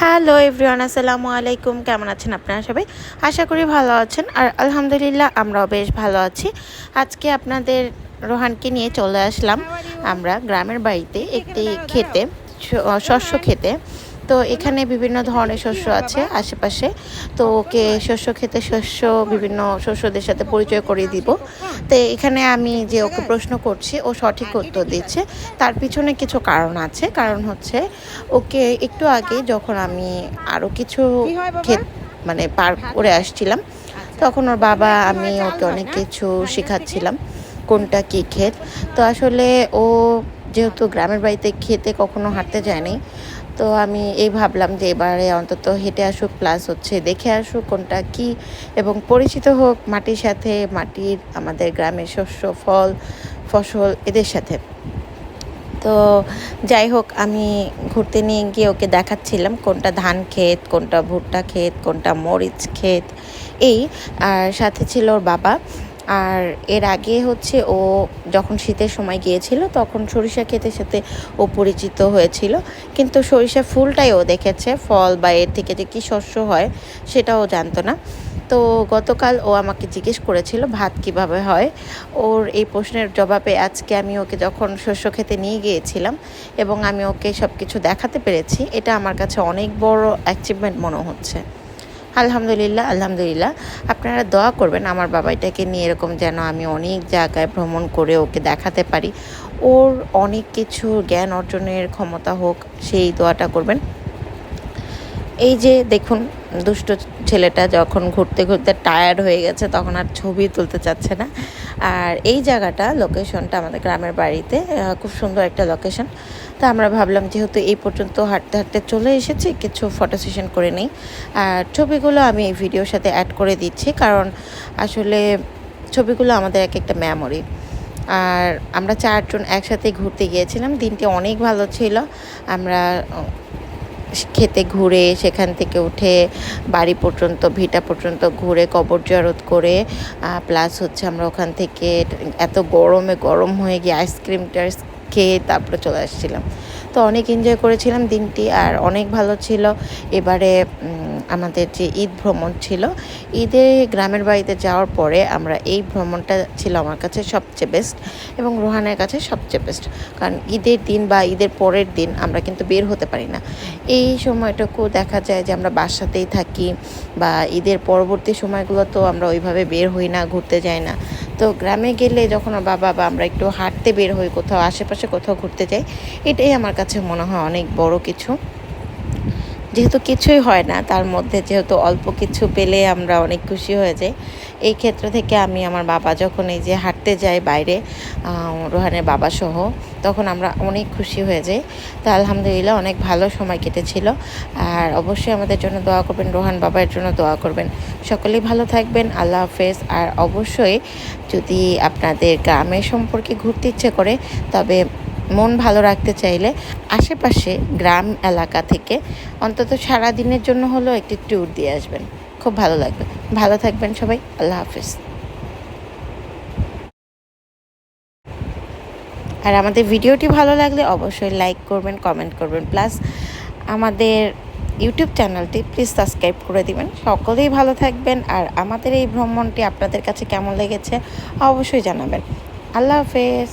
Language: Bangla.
হ্যালো এভরিওয়ান, আসসালামু আলাইকুম। কেমন আছেন আপনারা সবাই? আশা করি ভালো আছেন। আর আলহামদুলিল্লাহ আমরাও বেশ ভালো আছি। আজকে আপনাদের রোহানকে নিয়ে চলে আসলাম আমরা গ্রামের বাড়িতে একটি খেতে শস্য খেতে। তো এখানে বিভিন্ন ধরনের শস্য আছে আশেপাশে। তো ওকে শস্য খেতে শস্য বিভিন্ন শস্যদের সাথে পরিচয় করিয়ে দিব। তো এখানে আমি যে ওকে প্রশ্ন করছি ও সঠিক উত্তর দিচ্ছে। তার পিছনে কিছু কারণ আছে। কারণ হচ্ছে ওকে একটু আগে যখন আমি আরও কিছু ক্ষেত মানে পার করে আসছিলাম তখন ওর বাবা আমি ওকে অনেক কিছু শেখাচ্ছিলাম কোনটা কী ক্ষেত। তো আসলে ও যেহেতু গ্রামের বাড়িতে খেতে কখনো হাঁটতে যায়নি তো আমি এই ভাবলাম যে এবারে অন্তত হেঁটে আসুক প্লাস হচ্ছে দেখে আসুক কোনটা কি এবং পরিচিত হোক মাটির সাথে, মাটির আমাদের গ্রামের শস্য, ফল, ফসল এদের সাথে। তো যাই হোক, আমি ঘুরতে নিয়ে গিয়ে ওকে দেখাচ্ছিলাম কোনটা ধান ক্ষেত, কোনটা ভুট্টা ক্ষেত, কোনটা মরিচ ক্ষেত, এই, আর সাথে ছিল ওর বাবা। আর এর আগে হচ্ছে ও যখন শীতের সময় গিয়েছিল, তখন সরিষা ক্ষেতের সাথে ও পরিচিত হয়েছিল। কিন্তু সরিষা ফুলটাই ও দেখেছে, ফল বা এর থেকে যে কী শস্য হয় সেটাও জানতো না। তো গতকাল ও আমাকে জিজ্ঞেস করেছিল, ভাত কীভাবে হয়? ওর এই প্রশ্নের জবাবে, আজকে আমি ওকে যখন শস্য খেতে নিয়ে গিয়েছিলাম এবং আমি ওকে সব কিছু দেখাতে পেরেছি, এটা আমার কাছে অনেক বড় অ্যাচিভমেন্ট মনে হচ্ছে। আলহামদুলিল্লাহ আলহামদুলিল্লাহ। আপনারা দোয়া করবেন আমার বাবাইটাকে নিয়ে এরকম যেন আমি অনেক জায়গায় ভ্রমণ করে ওকে দেখাতে পারি। ওর অনেক কিছু জ্ঞান অর্জনের ক্ষমতা হোক, সেই দোয়াটা করবেন। এই যে দেখুন দুষ্ট ছেলেটা যখন ঘুরতে ঘুরতে টায়ার্ড হয়ে গেছে, তখন আর ছবি তুলতে চাচ্ছে না। আর এই জায়গাটা লোকেশনটা আমাদের গ্রামের বাড়িতে খুব সুন্দর একটা লোকেশন তো আমরা ভাবলাম যেহেতু এই পর্যন্ত হাঁটতে হাঁটতে চলে এসেছি, কিছু ফটো সেশন করে নিই। আর ছবিগুলো আমি এই ভিডিওর সাথে অ্যাড করে দিচ্ছি, কারণ আসলে ছবিগুলো আমাদের এক একটা মেমোরি আর আমরা চারজন একসাথে ঘুরতে গিয়েছিলাম, দিনটি অনেক ভালো ছিল। আমরা খেতে ঘুরে সেখান থেকে উঠে বাড়ি পর্যন্ত, ভিটা পর্যন্ত ঘুরে কবর জরত করে প্লাস হচ্ছে আমরা ওখান থেকে এত গরমে গরম হয়ে গিয়ে আইসক্রিম টাইস খেয়ে তারপরে চলে আসছিলাম। তো অনেক এনজয় করেছিলাম দিনটি আর অনেক ভালো ছিল। এবারে আমাদের যে ঈদ ভ্রমণ ছিল, ঈদে গ্রামের বাড়িতে যাওয়ার পরে আমরা এই ভ্রমণটা ছিল আমার কাছে সবচেয়ে বেস্ট এবং রোহানের কাছে সবচেয়ে বেস্ট কারণ ঈদের দিন বা ঈদের পরের দিন আমরা কিন্তু বের হতে পারি না। এই সময়টুকু দেখা যায় যে আমরা বাসাতেই থাকি বা ঈদের পরবর্তী সময়গুলো তো আমরা ওইভাবে বের হই না, ঘুরতে যাই না। তো গ্রামে গেলে যখন বাবা বা আমরা একটু হাঁটতে বের হই কোথাও, আশেপাশে কোথাও ঘুরতে যাই, এটাই আমার কাছে মনে হয় অনেক বড় কিছু। যেহেতু কিছুই হয় না, তার মধ্যে যেহেতু অল্প কিছু পেলে আমরা অনেক খুশি হয়ে যাই। এই ক্ষেত্র থেকে আমি আমার বাবা যখন এই যে হাঁটতে যাই বাইরে রোহানের বাবা সহ, তখন আমরা অনেক খুশি হয়ে যাই। তো আলহামদুলিল্লাহ অনেক ভালো সময় কেটেছিল। আর অবশ্যই আমাদের জন্য দোয়া করবেন, রোহান বাবার জন্য দোয়া করবেন। সকলেই ভালো থাকবেন, আল্লাহ হাফেজ। আর অবশ্যই যদি আপনাদের গ্রামের সম্পর্কে ঘুরতে ইচ্ছে করে, তবে মন ভালো রাখতে চাইলে আশেপাশে গ্রাম এলাকা থেকে অন্তত সারা দিনের জন্য হলেও একটি ট্যুর দিয়ে আসবেন। খুব ভালো লাগবে। ভালো থাকবেন সবাই। আল্লাহ হাফিজ। আর আমাদের ভিডিওটি ভালো লাগলে অবশ্যই লাইক করবেন, কমেন্ট করবেন। প্লাস আমাদের ইউটিউব চ্যানেলটি প্লিজ সাবস্ক্রাইব করে দিবেন। সকলেই ভালো থাকবেন। আর আমাদের এই ভ্রমণটি আপনাদের কাছে কেমন লেগেছে অবশ্যই জানাবেন। আল্লাহ হাফেজ।